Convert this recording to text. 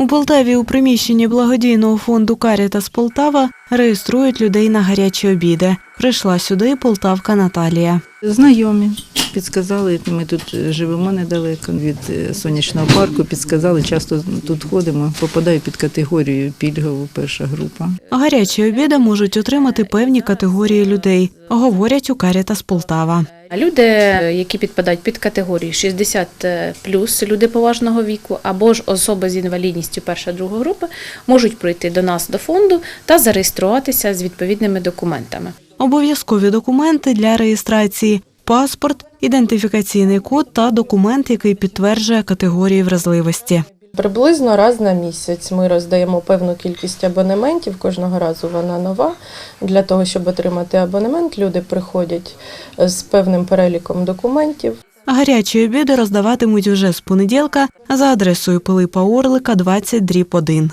У Полтаві у приміщенні благодійного фонду Карітас Полтава реєструють людей на гарячі обіди. Прийшла сюди полтавка Наталія. Знайомі підсказали, ми тут живемо недалеко від е, сонячного парку. Підсказали, часто тут ходимо. Попадаю під категорію пільгову перша група. Гарячі обіди можуть отримати певні категорії людей, говорять у Карітас Полтава. А Люди, які підпадають під категорію 60 плюс люди поважного віку, або ж особи з інвалідністю перша друга групи, можуть прийти до нас до фонду та зареєструватися з відповідними документами. Обов'язкові документи для реєстрації: паспорт, ідентифікаційний код та документ, який підтверджує категорії вразливості. Приблизно раз на місяць ми роздаємо певну кількість абонементів. Кожного разу вона нова. Для того, щоб отримати абонемент, люди приходять з певним переліком документів. Гарячі обіди роздаватимуть вже з понеділка за адресою Пилипа Орлика, 20 дріб 1.